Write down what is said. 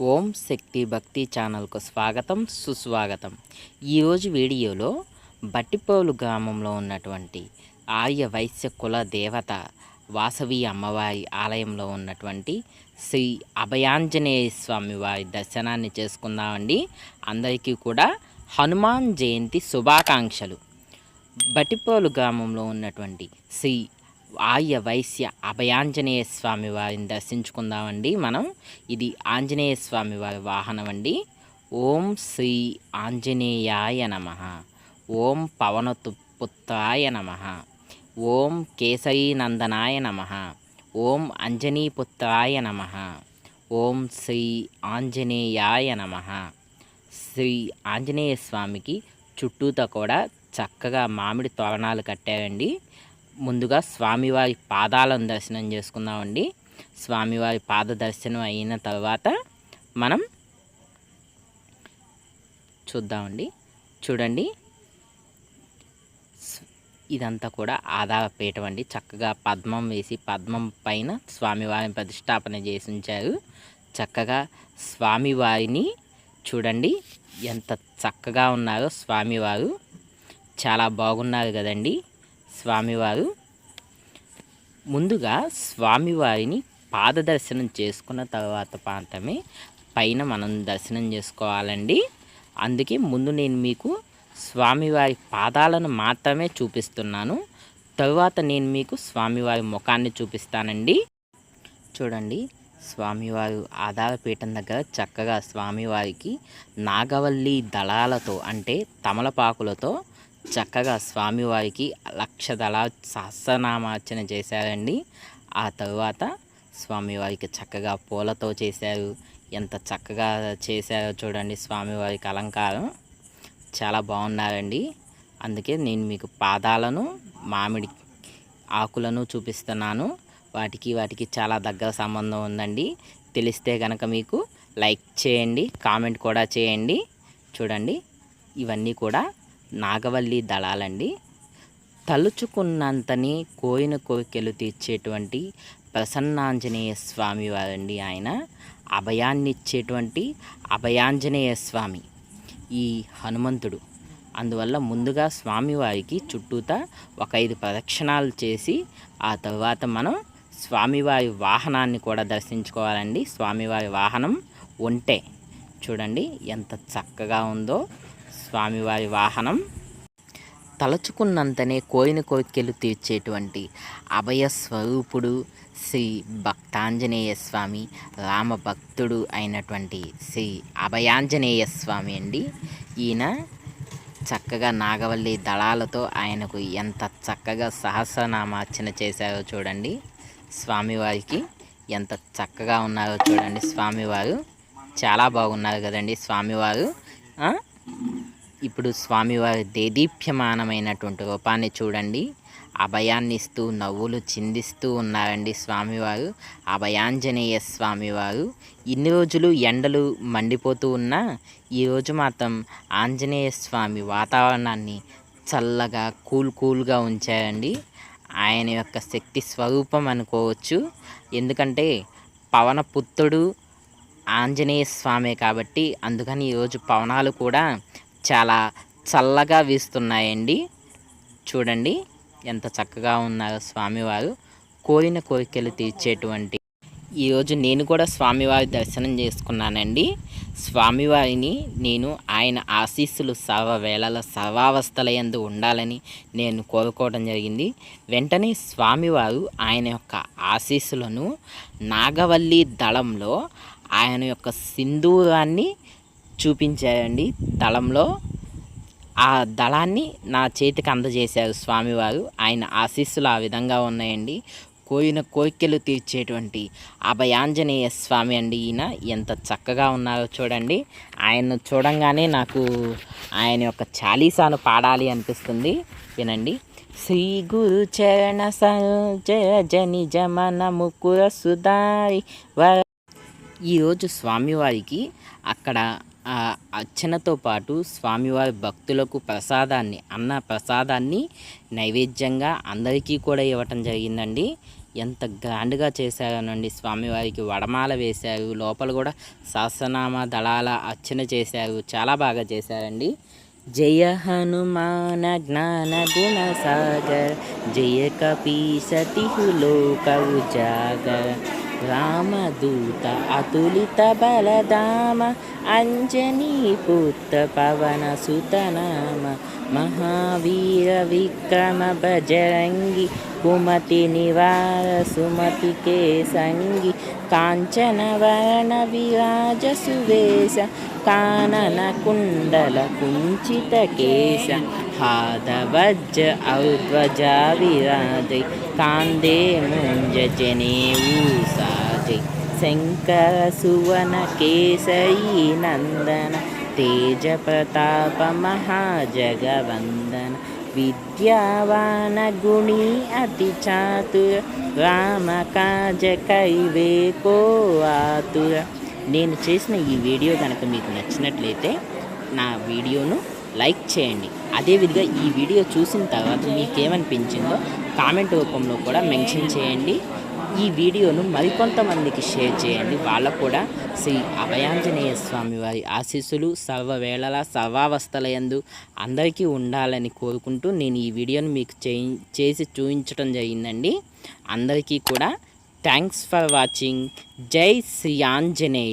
ఓం శక్తి భక్తి ఛానల్కు స్వాగతం సుస్వాగతం. ఈరోజు వీడియోలో బట్టిపోలు గ్రామంలో ఉన్నటువంటి ఆర్య వైశ్య కుల దేవత వాసవి అమ్మవారి ఆలయంలో ఉన్నటువంటి శ్రీ అభయాంజనేయ స్వామి వారి దర్శనాన్ని చేసుకుందామండి. అందరికీ కూడా హనుమాన్ జయంతి శుభాకాంక్షలు. బటిపోలు గ్రామంలో ఉన్నటువంటి శ్రీ ఆర్య వైశ్య అభయాంజనేయ స్వామి వారిని దర్శించుకుందామండి మనం. ఇది ఆంజనేయ స్వామి వారి వాహనం అండి. ఓం శ్రీ ఆంజనేయాయ నమ. ఓం పవనతు పుత్రాయ నమ. ఓం కేసరీనందనాయ నమ. ఓం అంజనీపుత్రాయ నమ. ఓం శ్రీ ఆంజనేయాయ నమ. శ్రీ ఆంజనేయ స్వామికి చుట్టూతో కూడా చక్కగా మామిడి తోరణాలు కట్టారండి. ముందుగా స్వామివారి పాదాలను దర్శనం చేసుకుందామండి. స్వామివారి పాద దర్శనం అయిన తర్వాత మనం చూద్దామండి. చూడండి. ఇదంతా కూడా ఆధారపీఠం అండి. చక్కగా పద్మం వేసి పద్మం పైన స్వామివారిని ప్రతిష్టాపన చేసి ఉంచారు. చక్కగా స్వామివారిని చూడండి. ఎంత చక్కగా ఉన్నారో స్వామివారు. చాలా బాగున్నారు కదండి. స్వామివారు ముందుగా స్వామివారిని పాదదర్శనం చేసుకున్న తర్వాత మాత్రమే పైన మనం దర్శనం చేసుకోవాలండి. అందుకే ముందు నేను మీకు స్వామివారి పాదాలను మాత్రమే చూపిస్తున్నాను. తరువాత నేను మీకు స్వామివారి ముఖాన్ని చూపిస్తానండి. చూడండి స్వామివారు ఆధారపీఠం దగ్గర చక్కగా స్వామివారికి నాగవల్లి దళాలతో అంటే తమలపాకులతో చక్కగా స్వామివారికి లక్ష దళ సహస్రనామార్చన చేశారండి. ఆ తరువాత స్వామివారికి చక్కగా పూలతో చేశారు. ఎంత చక్కగా చేశారో చూడండి స్వామివారికి అలంకారం. చాలా బాగున్నారండి. అందుకే నేను మీకు పాదాలను మామిడి ఆకులను చూపిస్తున్నాను. వాటికి వాటికి చాలా దగ్గర సంబంధం ఉందండి. తెలిస్తే కనుక మీకు లైక్ చేయండి కామెంట్ కూడా చేయండి. చూడండి ఇవన్నీ కూడా నాగవల్లి దళాలండి. తలుచుకున్నంతని కోయిన కోరికలు తీర్చేటువంటి ప్రసన్నాంజనేయ స్వామి వారండి ఆయన. అభయాన్ని ఇచ్చేటువంటి అభయాంజనేయ స్వామి ఈ హనుమంతుడు. అందువల్ల ముందుగా స్వామివారికి చుట్టూతా ఒక ఐదు ప్రదక్షిణాలు చేసి ఆ తర్వాత మనం స్వామివారి వాహనాన్ని కూడా దర్శించుకోవాలండి. స్వామివారి వాహనం ఒంటే. చూడండి ఎంత చక్కగా ఉందో. స్వామివారి వాహనం తలచుకున్నంతనే కోయిన కోరికలు తీర్చేటువంటి అభయ స్వరూపుడు శ్రీ భక్తాంజనేయ స్వామి రామ భక్తుడు అయినటువంటి శ్రీ అభయాంజనేయ స్వామి అండి. ఈయన చక్కగా నాగవల్లి దళాలతో ఆయనకు ఎంత చక్కగా సహస్రనామార్చన చేశారో చూడండి. స్వామివారికి ఎంత చక్కగా ఉన్నారో చూడండి స్వామివారు. చాలా బాగున్నారు కదండి స్వామివారు. ఇప్పుడు స్వామివారి దేదీప్యమానమైనటువంటి రూపాన్ని చూడండి. అభయాన్ని ఇస్తూ నవ్వులు చిందిస్తూ ఉన్నారండి స్వామివారు. అభయాంజనేయ స్వామివారు. ఇన్ని రోజులు ఎండలు మండిపోతూ ఉన్నా ఈరోజు మాత్రం ఆంజనేయ స్వామి వాతావరణాన్ని చల్లగా కూల్ కూల్గా ఉంచారండి. ఆయన యొక్క శక్తి స్వరూపం అనుకోవచ్చు. ఎందుకంటే పవన పుత్రుడు ఆంజనేయ స్వామే కాబట్టి అందుకని ఈరోజు పవనాలు కూడా చాలా చల్లగా వీస్తున్నాయండి. చూడండి ఎంత చక్కగా ఉన్నారో స్వామివారు. కోరిన కోరికలు తీర్చేటువంటి ఈరోజు నేను కూడా స్వామివారి దర్శనం చేసుకున్నానండి. స్వామివారిని నేను ఆయన ఆశీస్సులు సర్వవేళల సర్వావస్థల యందు ఉండాలని నేను కోరుకోవడం జరిగింది. వెంటనే స్వామివారు ఆయన యొక్క ఆశీస్సులను నాగవల్లి దళంలో ఆయన యొక్క సింధూరాన్ని చూపించారండి దళంలో ఆ దళాన్ని నా చేతికి అందజేశారు స్వామివారు. ఆయన ఆశీస్సులు ఆ విధంగా ఉన్నాయండి. కోయిన కోరికలు తీర్చేటువంటి అభయాంజనేయ స్వామి అండి ఈయన. ఎంత చక్కగా ఉన్నారో చూడండి. ఆయన్ను చూడంగానే నాకు ఆయన యొక్క చాలీసాను పాడాలి అనిపిస్తుంది. వినండి. శ్రీ గురు చరణ జయ జని జమన ముకుర సుధారి ఈరోజు స్వామివారికి అక్కడ ఆ అర్చనతో పాటు స్వామివారి భక్తులకు ప్రసాదాన్ని అన్న ప్రసాదాన్ని నైవేద్యంగా అందరికీ కూడా ఇవ్వటం జరిగిందండి. ఎంత గ్రాండ్గా చేశారనండి స్వామివారికి వడమాల వేశారు లోపల కూడా సహస్రనామ దళాల అర్చన చేశారు చాలా బాగా చేశారండి. జయ హనుమాన జ్ఞాన గుణ సాగర్ జయ కపీసతి లోక ఉజాగర్ రామదూత అతులిత బలదామ అంజనీ పుత్ర పవన సుతనామ మహావీర విక్రమ బజరంగి కుమతి నివార సుమతి కే సంగి काञ्चनवर्णविराजसुवेश काननकुण्डलकुञ्चितकेश हादवज्ज औध्वजा औजाभिराजे कान्दे मुञ्जजनेयूषाधि शङ्करसुवनकेशै नन्दन तेजप्रतापमहाजगवन् విరాజై అతి చాతుర రామ కాజ కైవేకో ఆతుర నేను చేసిన ఈ వీడియో కనుక మీకు నచ్చినట్లయితే నా వీడియోను లైక్ చేయండి. అదేవిధంగా ఈ వీడియో చూసిన తర్వాత మీకేమనిపించిందో కామెంట్ రూపంలో కూడా మెన్షన్ చేయండి. ఈ వీడియోను మరికొంతమందికి షేర్ చేయండి. వాళ్ళకు కూడా శ్రీ అభయాంజనేయ స్వామి వారి ఆశీస్సులు సర్వవేళల సర్వావస్థల యందు అందరికీ ఉండాలని కోరుకుంటూ నేను ఈ వీడియోను మీకు చేసి చూపించడం జరిగిందండి. అందరికీ కూడా థ్యాంక్స్ ఫర్ వాచింగ్. జై శ్రీ ఆంజనేయ.